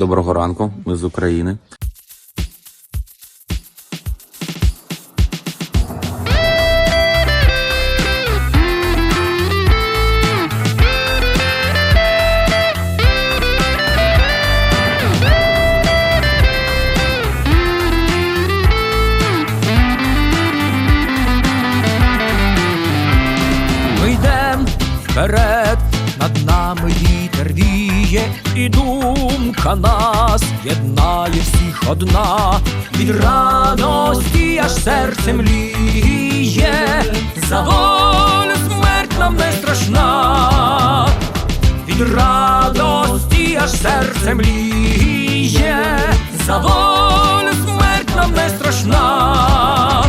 Доброго ранку, ми з України. Ми йдем вперед, над нами вітер віє, і думка нас єднає всіх одна, від радості аж серце мліє, за волю смерть нам не страшна, від радості аж серце мліє, за волю смерть нам не страшна.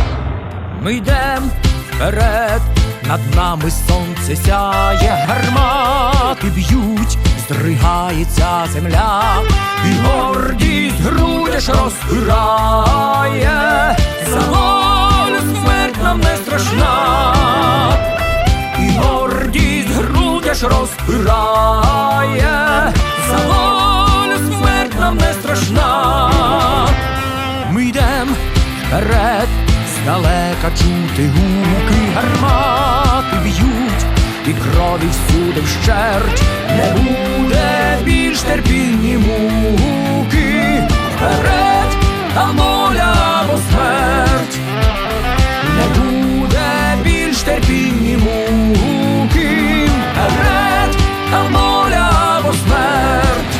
Ми йдем вперед, над нами сонце сяє, гармати б'ють, здригається земля, і гордість грудеш розпирає, за волю смерть нам не страшна, і гордість грудеш розпирає, за волю смерть нам не страшна. Ми йдем вперед, здалека чути гуки, гармати б'ють, і крові всюди вщерть, не буде більш терпінні муки, вперед, там воля або смерть, не буде більш терпінні муки, вперед, там воля або смерть.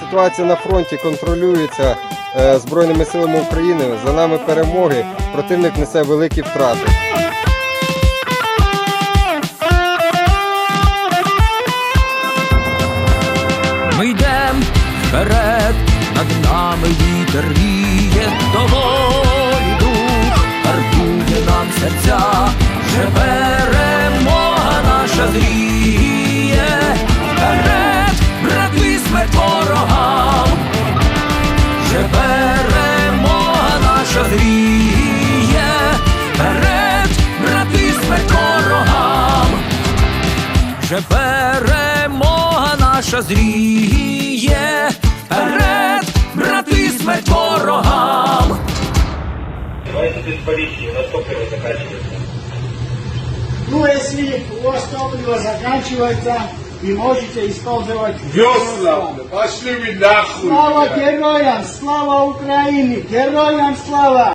Ситуація на фронті контролюється Збройними силами України. За нами перемоги. Противник несе великі втрати. Ми йдем вперед, над нами вітер віє, доволі дух, вартує нам серця, вже перемога наша зріє, вперед, брати, смерть ворогам. Давайте без политики, у нас топливо заканчивается. Ну, если у вас топливо заканчивается, вы можете использовать Весла, пошли вы нахуй! Слава героям! Слава Украине! Героям слава!